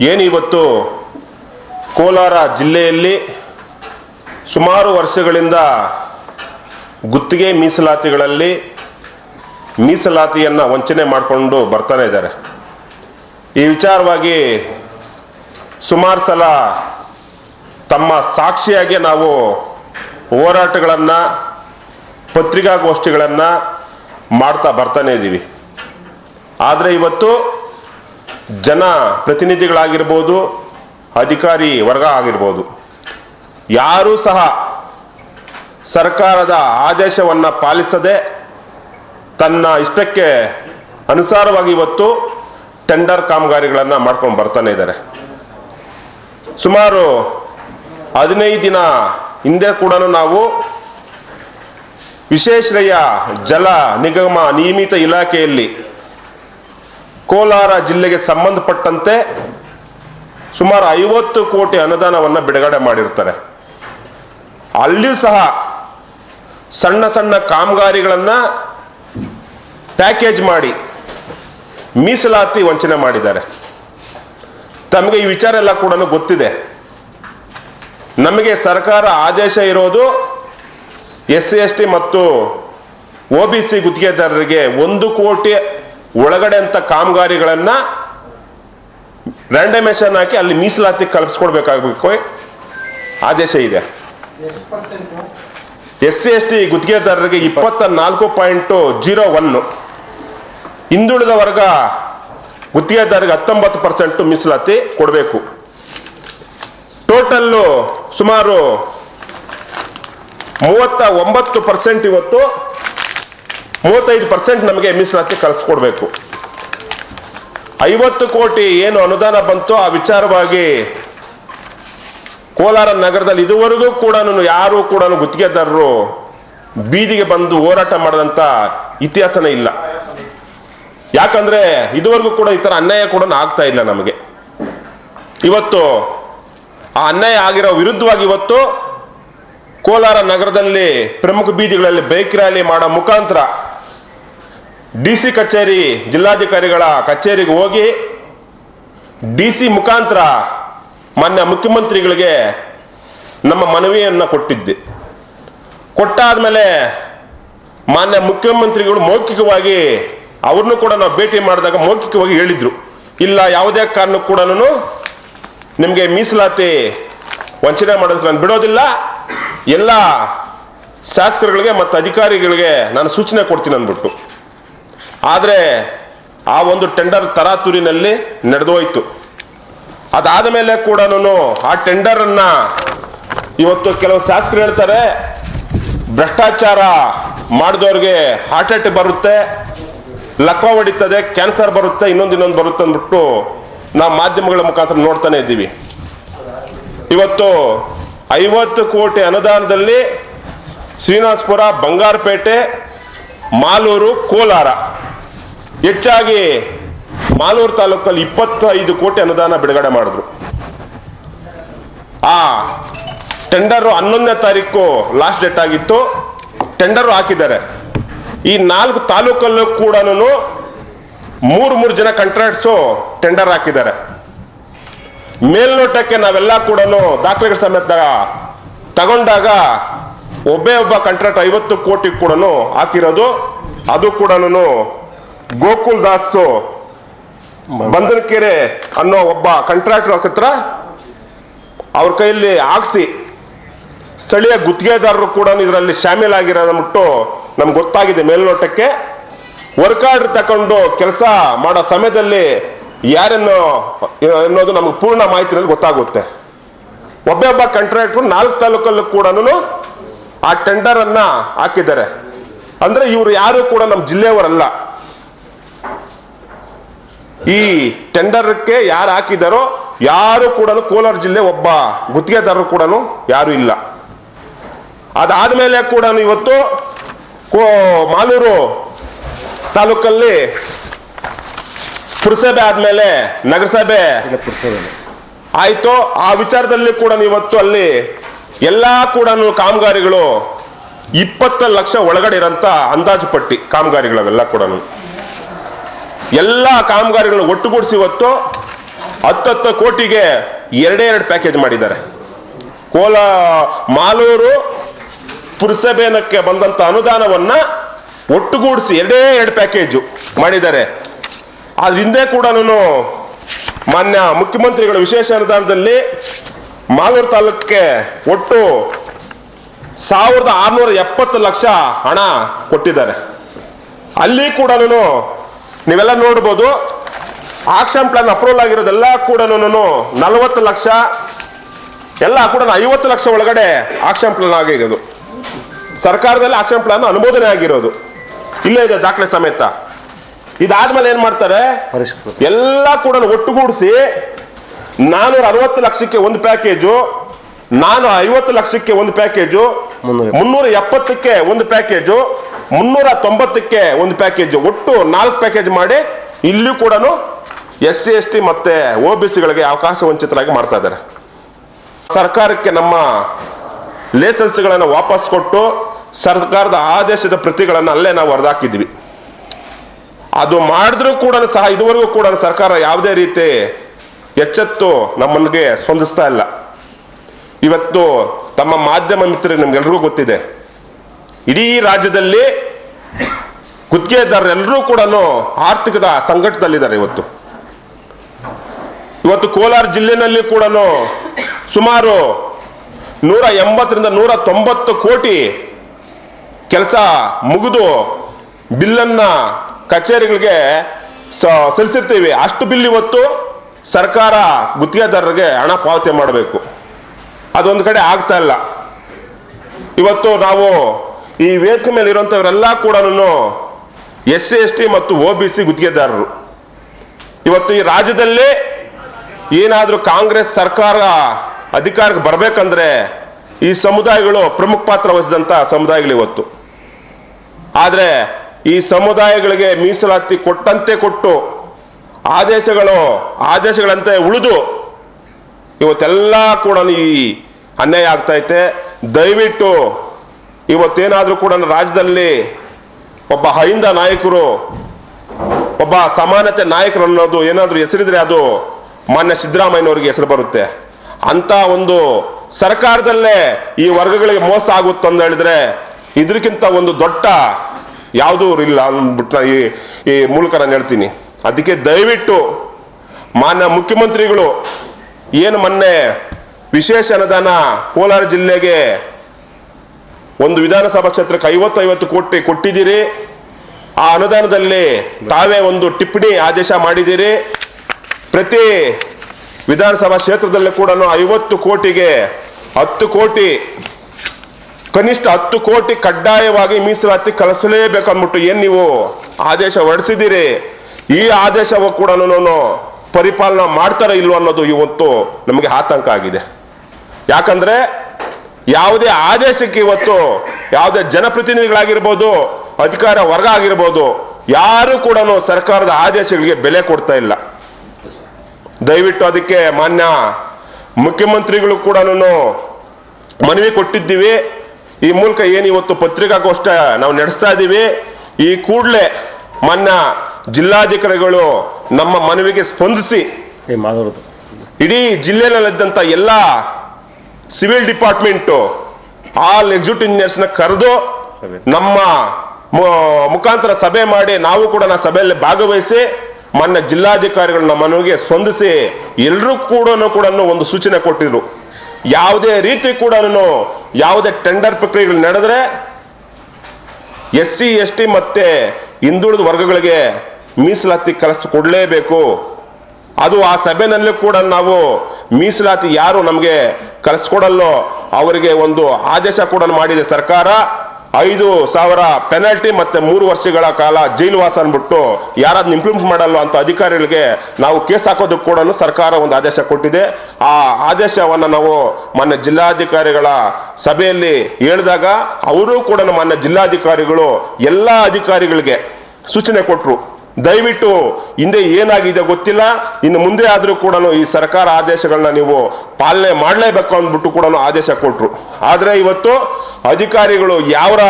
ಏನಿವತ್ತು ಕೋಲಾರ ಜಿಲ್ಲೆಯಲ್ಲಿ ಸುಮಾರು ವರ್ಷಗಳಿಂದ ಗುತ್ತಿಗೆ ಮೀಸಲಾತಿಗಳಲ್ಲಿ ಮೀಸಲಾತಿಯನ್ನು ವಂಚನೆ ಮಾಡಿಕೊಂಡು ಬರ್ತಾನೆ ಇದ್ದಾರೆ. ಈ ವಿಚಾರವಾಗಿ ಸುಮಾರು ಸಲ ತಮ್ಮ ಸಾಕ್ಷಿಯಾಗಿ ನಾವು ಹೋರಾಟಗಳನ್ನು, ಪತ್ರಿಕಾಗೋಷ್ಠಿಗಳನ್ನು ಮಾಡ್ತಾ ಬರ್ತಾನೆ ಇದ್ದೀವಿ ಆದರೆ ಇವತ್ತು ಜನ ಪ್ರತಿನಿಧಿಗಳಾಗಿರ್ಬೋದು, ಅಧಿಕಾರಿ ವರ್ಗ ಆಗಿರ್ಬೋದು, ಯಾರೂ ಸಹ ಸರ್ಕಾರದ ಆದೇಶವನ್ನು ಪಾಲಿಸದೆ ತನ್ನ ಇಷ್ಟಕ್ಕೆ ಅನುಸಾರವಾಗಿ ಇವತ್ತು ಟೆಂಡರ್ ಕಾಮಗಾರಿಗಳನ್ನು ಮಾಡ್ಕೊಂಡು ಬರ್ತಾನೆ ಇದ್ದಾರೆ. ಸುಮಾರು ಹದಿನೈದು ದಿನ ಹಿಂದೆ ಕೂಡ ನಾವು ವಿಶೇಶ್ರಯ ಜಲ ನಿಗಮ ನಿಯಮಿತ ಇಲಾಖೆಯಲ್ಲಿ ಕೋಲಾರ ಜಿಲ್ಲೆಗೆ ಸಂಬಂಧಪಟ್ಟಂತೆ ಸುಮಾರು ಐವತ್ತು ಕೋಟಿ ಅನುದಾನವನ್ನು ಬಿಡುಗಡೆ ಮಾಡಿರ್ತಾರೆ. ಅಲ್ಲಿಯೂ ಸಹ ಸಣ್ಣ ಸಣ್ಣ ಕಾಮಗಾರಿಗಳನ್ನು ಪ್ಯಾಕೇಜ್ ಮಾಡಿ ಮೀಸಲಾತಿ ವಂಚನೆ ಮಾಡಿದ್ದಾರೆ. ತಮಗೆ ಈ ವಿಚಾರ ಎಲ್ಲ ಕೂಡ ಗೊತ್ತಿದೆ. ನಮಗೆ ಸರ್ಕಾರ ಆದೇಶ ಇರೋದು ಎಸ್ ಸಿ ಎಸ್ ಟಿ ಮತ್ತು ಒ ಬಿ ಸಿ ಗುತ್ತಿಗೆದಾರರಿಗೆ ಒಂದು ಕೋಟಿ ಒಳಗಡೆ ಅಂತ ಕಾಮಗಾರಿಗಳನ್ನು ರ್ಯಾಂಡಮೇಷನ್ ಹಾಕಿ ಅಲ್ಲಿ ಮೀಸಲಾತಿ ಕಲ್ಪಿಸ್ಕೊಡ್ಬೇಕಾಗಬೇಕು. ಆದೇಶ ಇದೆ. ಎಸ್ ಸಿ ಎಸ್ ಟಿ ಗುತ್ತಿಗೆದಾರರಿಗೆ ಇಪ್ಪತ್ತ ನಾಲ್ಕು ಪಾಯಿಂಟು ಜೀರೋ ಒನ್ನು ಹಿಂದುಳಿದ ವರ್ಗ ಗುತ್ತಿಗೆದಾರರಿಗೆ ಹತ್ತೊಂಬತ್ತು ಪರ್ಸೆಂಟ್ ಮೀಸಲಾತಿ ಕೊಡಬೇಕು. ಟೋಟಲ್ಲು ಸುಮಾರು ಮೂವತ್ತ ಒಂಬತ್ತು ಪರ್ಸೆಂಟ್ ಇವತ್ತು ಮೂವತ್ತೈದು ಪರ್ಸೆಂಟ್ ನಮಗೆ ಮೀಸಲಾತಿ ಕಳಿಸ್ಕೊಡ್ಬೇಕು. ಐವತ್ತು ಕೋಟಿ ಏನು ಅನುದಾನ ಬಂತು ಆ ವಿಚಾರವಾಗಿ ಕೋಲಾರ ನಗರದಲ್ಲಿ ಇದುವರೆಗೂ ಕೂಡ ಯಾರು ಕೂಡ ಗುತ್ತಿಗೆದಾರರು ಬೀದಿಗೆ ಬಂದು ಹೋರಾಟ ಮಾಡದಂತ ಇತಿಹಾಸನೇ ಇಲ್ಲ. ಯಾಕಂದ್ರೆ ಇದುವರೆಗೂ ಕೂಡ ಈ ಥರ ಅನ್ಯಾಯ ಕೂಡ ಆಗ್ತಾ ಇಲ್ಲ ನಮಗೆ. ಇವತ್ತು ಆ ಅನ್ಯಾಯ ಆಗಿರೋ ವಿರುದ್ಧವಾಗಿ ಇವತ್ತು ಕೋಲಾರ ನಗರದಲ್ಲಿ ಪ್ರಮುಖ ಬೀದಿಗಳಲ್ಲಿ ಬೈಕ್ ರ್ಯಾಲಿ ಮಾಡೋ ಮುಖಾಂತರ ಡಿ ಸಿ ಕಚೇರಿ ಜಿಲ್ಲಾಧಿಕಾರಿಗಳ ಕಚೇರಿಗೆ ಹೋಗಿ ಡಿ ಸಿ ಮುಖಾಂತರ ಮಾನ್ಯ ಮುಖ್ಯಮಂತ್ರಿಗಳಿಗೆ ನಮ್ಮ ಮನವಿಯನ್ನು ಕೊಟ್ಟಿದ್ದೆ. ಕೊಟ್ಟಾದ್ಮೇಲೆ ಮಾನ್ಯ ಮುಖ್ಯಮಂತ್ರಿಗಳು ಮೌಖಿಕವಾಗಿ ಅವ್ರನ್ನೂ ಕೂಡ ನಾವು ಭೇಟಿ ಮಾಡಿದಾಗ ಮೌಖಿಕವಾಗಿ ಹೇಳಿದರು. ಇಲ್ಲ, ಯಾವುದೇ ಕಾರಣಕ್ಕೂ ಕೂಡ ನಿಮಗೆ ಮೀಸಲಾತಿ ವಂಚನೆ ಮಾಡೋದಕ್ಕೆ ನಾನು ಬಿಡೋದಿಲ್ಲ. ಎಲ್ಲ ಶಾಸಕರುಗಳಿಗೆ ಮತ್ತು ಅಧಿಕಾರಿಗಳಿಗೆ ನಾನು ಸೂಚನೆ ಕೊಡ್ತೀನಿ ಅಂದ್ಬಿಟ್ಟು. ಆದರೆ ಆ ಒಂದು ಟೆಂಡರ್ ತರಾತುರಿನಲ್ಲಿ ನಡೆದೋಯ್ತು. ಅದಾದ ಮೇಲೆ ಕೂಡ ಆ ಟೆಂಡರನ್ನು ಇವತ್ತು ಕೆಲವು ಶಾಸಕರು ಹೇಳ್ತಾರೆ, ಭ್ರಷ್ಟಾಚಾರ ಮಾಡಿದವ್ರಿಗೆ ಹಾರ್ಟ್ ಅಟ್ಯಾಕ್ ಬರುತ್ತೆ, ಲಕ್ವ ಹೊಡಿತದೆ ಕ್ಯಾನ್ಸರ್ ಬರುತ್ತೆ, ಇನ್ನೊಂದು ಇನ್ನೊಂದು ಬರುತ್ತೆ ಅಂದ್ಬಿಟ್ಟು ನಾವು ಮಾಧ್ಯಮಗಳ ಮುಖಾಂತರ ನೋಡ್ತಾನೆ ಇದ್ದೀವಿ. ಇವತ್ತು ಐವತ್ತು ಕೋಟಿ ಅನುದಾನದಲ್ಲಿ ಶ್ರೀನಿವಾಸಪುರ ಬಂಗಾರಪೇಟೆ, ಮಾಲೂರು ಕೋಲಾರ. ಹೆಚ್ಚಾಗಿ ಮಾಲೂರು ತಾಲೂಕಲ್ಲಿ ಇಪ್ಪತ್ತೈದು ಕೋಟಿ ಅನುದಾನ ಬಿಡುಗಡೆ ಮಾಡಿದ್ರು. ಆ ಟೆಂಡರ್ ಹನ್ನೊಂದನೇ ತಾರೀಕು ಲಾಸ್ಟ್ ಡೇಟ್ ಆಗಿತ್ತು. ಟೆಂಡರ್ ಹಾಕಿದ್ದಾರೆ. ಈ ನಾಲ್ಕು ತಾಲೂಕಲ್ಲೂ ಕೂಡ ಮೂರು ಮೂರು ಜನ ಕಾಂಟ್ರಾಕ್ಟ್ಸು ಟೆಂಡರ್ ಹಾಕಿದ್ದಾರೆ. ಮೇಲ್ನೋಟಕ್ಕೆ ನಾವೆಲ್ಲ ಕೂಡ ದಾಖಲೆಗಳ ಸಮೇತ ತಗೊಂಡಾಗ ಒಬ್ಬೇ ಒಬ್ಬ ಕಾಂಟ್ರಾಕ್ಟ್ ಐವತ್ತು ಕೋಟಿ ಕೂಡ ಹಾಕಿರೋದು. ಅದು ಕೂಡ ಗೋಕುಲ್ ದಾಸು ಬಂಧನಕೆರೆ ಅನ್ನೋ ಒಬ್ಬ ಕಾಂಟ್ರಾಕ್ಟರ್ ಹತ್ರ ಅವ್ರ ಕೈಯಲ್ಲಿ ಹಾಕ್ಸಿ ಸ್ಥಳೀಯ ಗುತ್ತಿಗೆದಾರರು ಕೂಡ ಇದರಲ್ಲಿ ಶಾಮೀಲಾಗಿರೋದ್ಬಿಟ್ಟು ನಮ್ಗೆ ಗೊತ್ತಾಗಿದೆ ಮೇಲ್ನೋಟಕ್ಕೆ. ವರ್ಕ್ ಆರ್ಡರ್ ತಗೊಂಡು ಕೆಲಸ ಮಾಡೋ ಸಮಯದಲ್ಲಿ ಯಾರನ್ನು ಅನ್ನೋದು ನಮಗೆ ಪೂರ್ಣ ಮಾಹಿತಿನಲ್ಲಿ ಗೊತ್ತಾಗುತ್ತೆ. ಒಬ್ಬೇ ಒಬ್ಬ ಕಾಂಟ್ರಾಕ್ಟ್ರು ನಾಲ್ಕು ತಾಲೂಕಲ್ಲೂ ಕೂಡ ಆ ಟೆಂಡರ್ ಅನ್ನ ಹಾಕಿದ್ದಾರೆ. ಅಂದ್ರೆ ಇವರು ಯಾರು ಕೂಡ ನಮ್ಮ ಜಿಲ್ಲೆಯವರಲ್ಲ. ಈ ಟೆಂಡರ್ಗೆ ಯಾರು ಹಾಕಿದಾರೋ ಯಾರು ಕೂಡ ಕೋಲಾರ ಜಿಲ್ಲೆ ಒಬ್ಬ ಗುತ್ತಿಗೆದಾರರು ಕೂಡ ಯಾರು ಇಲ್ಲ. ಅದಾದ ಮೇಲೆ ಕೂಡ ಇವತ್ತು ಕೋ ಮಾಲೂರು ತಾಲೂಕಲ್ಲಿ ಪುರಸಭೆ ಆದ್ಮೇಲೆ ನಗರಸಭೆ ಆಯ್ತು. ಆ ವಿಚಾರದಲ್ಲಿ ಕೂಡ ಇವತ್ತು ಅಲ್ಲಿ ಎಲ್ಲಾ ಕೂಡ ಕಾಮಗಾರಿಗಳು ಇಪ್ಪತ್ತು ಲಕ್ಷ ಒಳಗಡೆ ಇರೋಂಥ ಅಂದಾಜು ಪಟ್ಟಿ ಕಾಮಗಾರಿಗಳವೆಲ್ಲ ಕೂಡ ಎಲ್ಲ ಕಾಮಗಾರಿಗಳನ್ನ ಒಟ್ಟುಗೂಡಿಸಿ ಇವತ್ತು ಹತ್ತತ್ತು ಕೋಟಿಗೆ ಎರಡೇ ಎರಡು ಪ್ಯಾಕೇಜ್ ಮಾಡಿದ್ದಾರೆ. ಕೋಲ, ಮಾಲೂರು ಪುರಸಭೆನಕ್ಕೆ ಬಂದಂತ ಅನುದಾನವನ್ನ ಒಟ್ಟುಗೂಡಿಸಿ ಎರಡೇ ಎರಡು ಪ್ಯಾಕೇಜು ಮಾಡಿದ್ದಾರೆ. ಅದ್ರ ಹಿಂದೆ ಕೂಡ ಮಾನ್ಯ ಮುಖ್ಯಮಂತ್ರಿಗಳ ವಿಶೇಷ ಅನುದಾನದಲ್ಲಿ ಮಾಲೂರು ತಾಲೂಕಿಗೆ ಒಟ್ಟು ಸಾವಿರದ ಆರುನೂರ ಎಪ್ಪತ್ತು ಲಕ್ಷ ಹಣ ಕೊಟ್ಟಿದ್ದಾರೆ. ಅಲ್ಲಿ ಕೂಡ ನೀವೆಲ್ಲ ನೋಡ್ಬೋದು. ಆಕ್ಷನ್ ಪ್ಲಾನ್ ಅಪ್ರೂವಲ್ ಆಗಿರೋದೆಲ್ಲ ಕೂಡ ನಲವತ್ತು ಲಕ್ಷ ಎಲ್ಲ ಕೂಡ ಐವತ್ತು ಲಕ್ಷ ಒಳಗಡೆ ಆಕ್ಷನ್ ಪ್ಲಾನ್ ಆಗಿರೋದು. ಸರ್ಕಾರದಲ್ಲಿ ಆಕ್ಷನ್ ಪ್ಲಾನ್ ಅನುಮೋದನೆ ಆಗಿರೋದು. ಇಲ್ಲೇ ಇದೆ ದಾಖಲೆ ಸಮೇತ. ಇದಾದ್ಮೇಲೆ ಏನ್ ಮಾಡ್ತಾರೆ? ಎಲ್ಲ ಕೂಡ ಒಟ್ಟುಗೂಡಿಸಿ ನಾನೂರ ಅರವತ್ತು ಲಕ್ಷಕ್ಕೆ ಒಂದು ಪ್ಯಾಕೇಜು ನಾನು ಐವತ್ತು ಲಕ್ಷಕ್ಕೆ ಒಂದು ಪ್ಯಾಕೇಜು ಮುನ್ನೂರ ಎಪ್ಪತ್ತಕ್ಕೆ ಒಂದು ಪ್ಯಾಕೇಜು ಮುನ್ನೂರ ತೊಂಬತ್ತಕ್ಕೆ ಒಂದು ಪ್ಯಾಕೇಜ್ ಒಟ್ಟು ನಾಲ್ಕು ಪ್ಯಾಕೇಜ್ ಮಾಡಿ ಇಲ್ಲೂ ಕೂಡ ಎಸ್ ಸಿ, ಎಸ್ ಟಿ ಮತ್ತೆ ಒ ಬಿ ಸಿಗಳಿಗೆ ಅವಕಾಶ ವಂಚಿತರಾಗಿ ಮಾಡ್ತಾ ಇದ್ದಾರೆ. ಸರ್ಕಾರಕ್ಕೆ ನಮ್ಮ ಲೈಸೆನ್ಸ್ಗಳನ್ನು ವಾಪಸ್ ಕೊಟ್ಟು ಸರ್ಕಾರದ ಆದೇಶದ ಪ್ರತಿಗಳನ್ನು ಅಲ್ಲೇ ನಾವು ಹೊರದಾಕಿದ್ವಿ ಅದು ಮಾಡಿದ್ರೂ ಕೂಡ ಸಹ ಇದುವರೆಗೂ ಕೂಡ ಸರ್ಕಾರ ಯಾವುದೇ ರೀತಿ ಎಚ್ಚೆತ್ತು ನಮ್ಮನಿಗೆ ಸ್ಪಂದಿಸ್ತಾ ಇಲ್ಲ. ಇವತ್ತು ತಮ್ಮ ಮಾಧ್ಯಮ ಮಿತ್ರ ನಿಮ್ಗೆಲ್ರಿಗೂ ಗೊತ್ತಿದೆ. ಇಡೀ ರಾಜ್ಯದಲ್ಲಿ ಗುತ್ತಿಗೆದಾರರೆಲ್ಲರೂ ಕೂಡ ಆರ್ಥಿಕದ ಸಂಕಟದಲ್ಲಿದ್ದಾರೆ ಇವತ್ತು. ಇವತ್ತು ಕೋಲಾರ ಜಿಲ್ಲೆನಲ್ಲಿ ಕೂಡ ಸುಮಾರು ನೂರ ಎಂಬತ್ತರಿಂದ ನೂರ ತೊಂಬತ್ತು ಕೋಟಿ ಕೆಲಸ ಮುಗಿದು ಬಿಲ್ಲನ್ನ ಕಚೇರಿಗಳಿಗೆ ಸಲ್ಲಿಸಿರ್ತೀವಿ. ಅಷ್ಟು ಬಿಲ್ ಇವತ್ತು ಸರ್ಕಾರ ಗುತ್ತಿಗೆದಾರರಿಗೆ ಹಣ ಪಾವತಿ ಮಾಡಬೇಕು. ಅದೊಂದು ಕಡೆ ಆಗ್ತಾ ಇಲ್ಲ. ಇವತ್ತು ನಾವು ಈ ವೇದಿಕೆ ಮೇಲೆ ಇರುವಂಥವರೆಲ್ಲ ಕೂಡ ಎಸ್ ಸಿ ಎಸ್ ಟಿ ಮತ್ತು ಒ ಬಿ ಸಿ ಗುತ್ತಿಗೆದಾರರು. ಇವತ್ತು ಈ ರಾಜ್ಯದಲ್ಲಿ ಏನಾದರೂ ಕಾಂಗ್ರೆಸ್ ಸರ್ಕಾರ ಅಧಿಕಾರಕ್ಕೆ ಬರಬೇಕಂದ್ರೆ ಈ ಸಮುದಾಯಗಳು ಪ್ರಮುಖ ಪಾತ್ರ ವಹಿಸಿದಂಥ ಸಮುದಾಯಗಳು ಇವತ್ತು. ಆದರೆ ಈ ಸಮುದಾಯಗಳಿಗೆ ಮೀಸಲಾತಿ ಕೊಟ್ಟಂತೆ ಕೊಟ್ಟು ಆದೇಶಗಳು, ಆದೇಶಗಳಂತೆ ಉಳಿದು ಇವತ್ತೆಲ್ಲ ಕೂಡ ಈ ಅನ್ಯಾಯ ಆಗ್ತೈತೆ ದಯವಿಟ್ಟು ಇವತ್ತೇನಾದರೂ ಕೂಡ ರಾಜ್ಯದಲ್ಲಿ ಒಬ್ಬ ಹೈಂದ ನಾಯಕರು, ಒಬ್ಬ ಸಮಾನತೆ ನಾಯಕರು ಅನ್ನೋದು ಏನಾದರೂ ಹೆಸರಿದ್ರೆ ಅದು ಮಾನ್ಯ ಸಿದ್ಧರಾಮಯ್ಯನವರಿಗೆ ಹೆಸರು ಬರುತ್ತೆ. ಅಂತ ಒಂದು ಸರ್ಕಾರದಲ್ಲೇ ಈ ವರ್ಗಗಳಿಗೆ ಮೋಸ ಆಗುತ್ತೆ ಅಂತ ಹೇಳಿದ್ರೆ ಇದಕ್ಕಿಂತ ಒಂದು ದೊಡ್ಡ ಯಾವುದೂ ಇಲ್ಲ ಅಂದ್ಬಿಟ್ಟು ಈ ಈ ಮೂಲಕ ನಾನು ಹೇಳ್ತೀನಿ. ಅದಕ್ಕೆ ದಯವಿಟ್ಟು ಮಾನ್ಯ ಮುಖ್ಯಮಂತ್ರಿಗಳು ಏನು ಮೊನ್ನೆ ವಿಶೇಷ ಅನುದಾನ ಕೋಲಾರ ಜಿಲ್ಲೆಗೆ ಒಂದು ವಿಧಾನಸಭಾ ಕ್ಷೇತ್ರಕ್ಕೆ ಐವತ್ತು ಐವತ್ತು ಕೋಟಿ ಕೊಟ್ಟಿದ್ದೀರಿ. ಆ ಅನುದಾನದಲ್ಲಿ ತಾವೇ ಒಂದು ಟಿಪ್ಪಣಿ ಆದೇಶ ಮಾಡಿದ್ದೀರಿ. ಪ್ರತಿ ವಿಧಾನಸಭಾ ಕ್ಷೇತ್ರದಲ್ಲಿ ಕೂಡ ಐವತ್ತು ಕೋಟಿಗೆ ಹತ್ತು ಕೋಟಿ, ಕನಿಷ್ಠ ಹತ್ತು ಕೋಟಿ ಕಡ್ಡಾಯವಾಗಿ ಮೀಸಲಾತಿ ಕಳಿಸಲೇಬೇಕು ಅಂದ್ಬಿಟ್ಟು ಏನು ನೀವು ಆದೇಶ ಹೊರಡಿಸಿದ್ದೀರಿ? ಈ ಆದೇಶವು ಕೂಡ ಪರಿಪಾಲನೆ ಮಾಡ್ತಾರೋ ಇಲ್ವೋ ಅನ್ನೋದು ಇವತ್ತು ನಮಗೆ ಆತಂಕ ಆಗಿದೆ. ಯಾಕಂದ್ರೆ ಯಾವುದೇ ಆದೇಶಕ್ಕೆ ಇವತ್ತು ಯಾವುದೇ ಜನಪ್ರತಿನಿಧಿಗಳಾಗಿರ್ಬೋದು ಅಧಿಕಾರ ವರ್ಗ ಆಗಿರ್ಬೋದು ಯಾರು ಕೂಡ ಸರ್ಕಾರದ ಆದೇಶಗಳಿಗೆ ಬೆಲೆ ಕೊಡ್ತಾ ಇಲ್ಲ. ದಯವಿಟ್ಟು ಅದಕ್ಕೆ ಮಾನ್ಯ ಮುಖ್ಯಮಂತ್ರಿಗಳು ಕೂಡ ಮನವಿ ಕೊಟ್ಟಿದ್ದೀವಿ. ಈ ಮೂಲಕ ಏನು ಇವತ್ತು ಪತ್ರಿಕಾಗೋಷ್ಠ ನಾವು ನಡೆಸ್ತಾ ಇದ್ದೀವಿ. ಈ ಕೂಡಲೇ ಮಾನ್ಯ ಜಿಲ್ಲಾಧಿಕಾರಿಗಳು ನಮ್ಮ ಮನವಿಗೆ ಸ್ಪಂದಿಸಿ ಇಡೀ ಜಿಲ್ಲೆಯಲ್ಲಿದ್ದಂಥ ಎಲ್ಲ ಸಿವಿಲ್ ಡಿಪಾರ್ಟ್ಮೆಂಟು ಆಲ್ ಎಕ್ಸಿಕ್ಯೂಟಿವ್ ಇಂಜಿನಿಯರ್ಸ್ನ ಕರೆದು ನಮ್ಮ ಮುಖಾಂತರ ಸಭೆ ಮಾಡಿ ನಾವು ಕೂಡ ನಾ ಸಭೆಯಲ್ಲಿ ಭಾಗವಹಿಸಿ ಮೊನ್ನೆ ಜಿಲ್ಲಾಧಿಕಾರಿಗಳು ನಮ್ಮ ಮನವಿಗೆ ಸ್ಪಂದಿಸಿ ಎಲ್ಲರೂ ಕೂಡ ಕೂಡ ಒಂದು ಸೂಚನೆ ಕೊಟ್ಟಿದ್ರು. ಯಾವುದೇ ರೀತಿ ಕೂಡ ಯಾವುದೇ ಟೆಂಡರ್ ಪ್ರಕ್ರಿಯೆಗಳು ನಡೆದ್ರೆ ಎಸ್ ಸಿ ಎಸ್ ಟಿ ಮತ್ತೆ ಹಿಂದುಳಿದ ವರ್ಗಗಳಿಗೆ ಮೀಸಲಾತಿ ಕಲಿಸ್ ಕೊಡಲೇಬೇಕು ಅದು ಆ ಸಭೆನಲ್ಲಿ ಕೂಡ ನಾವು ಮೀಸಲಾತಿ ಯಾರು ನಮಗೆ ಕಲಿಸ್ಕೊಡಲ್ಲೋ ಅವರಿಗೆ ಒಂದು ಆದೇಶ ಕೂಡ ಮಾಡಿದೆ ಸರ್ಕಾರ. ಐದು ಸಾವಿರ ಪೆನಾಲ್ಟಿ ಮತ್ತೆ ಮೂರು ವರ್ಷಗಳ ಕಾಲ ಜೈಲು ವಾಸ ಅಂದ್ಬಿಟ್ಟು ಯಾರಾದ್ರೂ ಇಂಪ್ಲಿಮೆಂಟ್ ಮಾಡಲ್ಲ ಅಂತ ಅಧಿಕಾರಿಗಳಿಗೆ ನಾವು ಕೇಸ್ ಹಾಕೋದಕ್ಕೆ ಕೂಡ ಸರ್ಕಾರ ಒಂದು ಆದೇಶ ಕೊಟ್ಟಿದೆ. ಆ ಆದೇಶವನ್ನು ನಾವು ಮಾನ್ಯ ಜಿಲ್ಲಾಧಿಕಾರಿಗಳ ಸಭೆಯಲ್ಲಿ ಹೇಳಿದಾಗ ಅವರು ಕೂಡ ಮಾನ್ಯ ಜಿಲ್ಲಾಧಿಕಾರಿಗಳು ಎಲ್ಲ ಅಧಿಕಾರಿಗಳಿಗೆ ಸೂಚನೆ ಕೊಟ್ಟರು ದಯವಿಟ್ಟು ಹಿಂದೆ ಏನಾಗಿದೆ ಗೊತ್ತಿಲ್ಲ. ಇನ್ನು ಮುಂದೆ ಆದರೂ ಕೂಡ ಈ ಸರ್ಕಾರ ಆದೇಶಗಳನ್ನ ನೀವು ಪಾಲನೆ ಮಾಡಲೇಬೇಕು ಅಂದ್ಬಿಟ್ಟು ಕೂಡ ಆದೇಶ ಕೊಟ್ಟರು ಆದರೆ ಇವತ್ತು ಅಧಿಕಾರಿಗಳು ಯಾವರ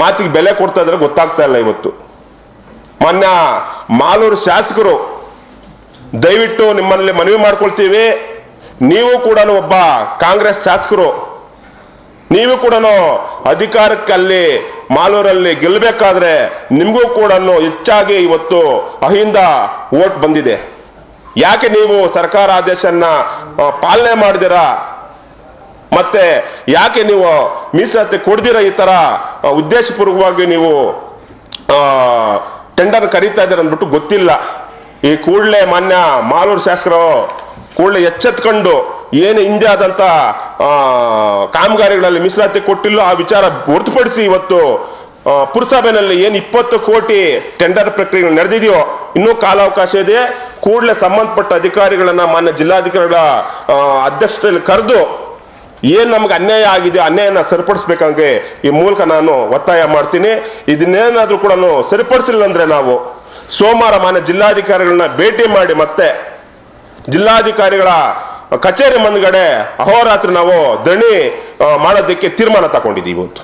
ಮಾತಿಗೆ ಬೆಲೆ ಕೊಡ್ತಾ ಇದ್ರೆ ಗೊತ್ತಾಗ್ತಾ ಇಲ್ಲ ಇವತ್ತು. ಮೊನ್ನೆ ಮಾಲೂರು ಶಾಸಕರು ದಯವಿಟ್ಟು ನಿಮ್ಮಲ್ಲಿ ಮನವಿ ಮಾಡ್ಕೊಳ್ತೀವಿ. ನೀವು ಕೂಡ ಒಬ್ಬ ಕಾಂಗ್ರೆಸ್ ಶಾಸಕರು ನೀವು ಕೂಡ ಅಧಿಕಾರಕ್ಕಲ್ಲಿ ಮಾಲೂರಲ್ಲಿ ಗೆಲ್ಲಬೇಕಾದ್ರೆ ನಿಮಗೂ ಕೂಡ ಹೆಚ್ಚಾಗಿ ಇವತ್ತು ಅಹಿಂದ ಓಟ್ ಬಂದಿದೆ. ಯಾಕೆ ನೀವು ಸರ್ಕಾರ ಆದೇಶನ್ನ ಪಾಲನೆ ಮಾಡಿದಿರಾ? ಮತ್ತೆ ಯಾಕೆ ನೀವು ಮೀಸಲಾತಿ ಕೊಡ್ದಿರ ಈ ಆ, ಉದ್ದೇಶಪೂರ್ವಕವಾಗಿ ನೀವು ಟೆಂಡರ್ ಕರೀತಾ ಇದ್ದೀರ ಅಂದ್ಬಿಟ್ಟು ಗೊತ್ತಿಲ್ಲ. ಈ ಕೂಡಲೇ ಮಾನ್ಯ ಮಾಲೂರು ಶಾಸಕರು ಕೂಡಲೇ ಎಚ್ಚೆತ್ಕೊಂಡು ಏನು ಹಿಂದೆ ಆದಂತ ಆ, ಕಾಮಗಾರಿಗಳಲ್ಲಿ ಮೀಸಲಾತಿ ಕೊಟ್ಟಿಲ್ಲ ಆ ವಿಚಾರ ಹೊರತುಪಡಿಸಿ ಇವತ್ತು ಪುರಸಭೆಯಲ್ಲಿ ಏನು ಇಪ್ಪತ್ತು ಕೋಟಿ ಟೆಂಡರ್ ಪ್ರಕ್ರಿಯೆ ನಡೆದಿದೆಯೋ ಇನ್ನೂ ಕಾಲಾವಕಾಶ ಇದೆ. ಕೂಡಲೇ ಸಂಬಂಧಪಟ್ಟ ಅಧಿಕಾರಿಗಳನ್ನ ಮಾನ್ಯ ಜಿಲ್ಲಾಧಿಕಾರಿಗಳ ಅಧ್ಯಕ್ಷತೆಯಲ್ಲಿ ಕರೆದು ಏನು ನಮ್ಗೆ ಅನ್ಯಾಯ ಆಗಿದೆ, ಅನ್ಯಾಯನ ಸರಿಪಡಿಸ್ಬೇಕಂಗೆ ಈ ಮೂಲಕ ನಾನು ಒತ್ತಾಯ ಮಾಡ್ತೀನಿ. ಇದನ್ನೇನಾದರೂ ಕೂಡ ಸರಿಪಡಿಸಿಲ್ಲ ಅಂದ್ರೆ ನಾವು ಸೋಮವಾರ ಮಾನ್ಯ ಜಿಲ್ಲಾಧಿಕಾರಿಗಳನ್ನ ಭೇಟಿ ಮಾಡಿ ಮತ್ತೆ ಜಿಲ್ಲಾಧಿಕಾರಿಗಳ ಕಚೇರಿ ಮುಂದ್ಗಡೆ ಅಹೋರಾತ್ರಿ ನಾವು ದಣಿ ಮಾಡೋದಕ್ಕೆ ತೀರ್ಮಾನ ತಗೊಂಡಿದ್ದೀವಿ ಇವತ್ತು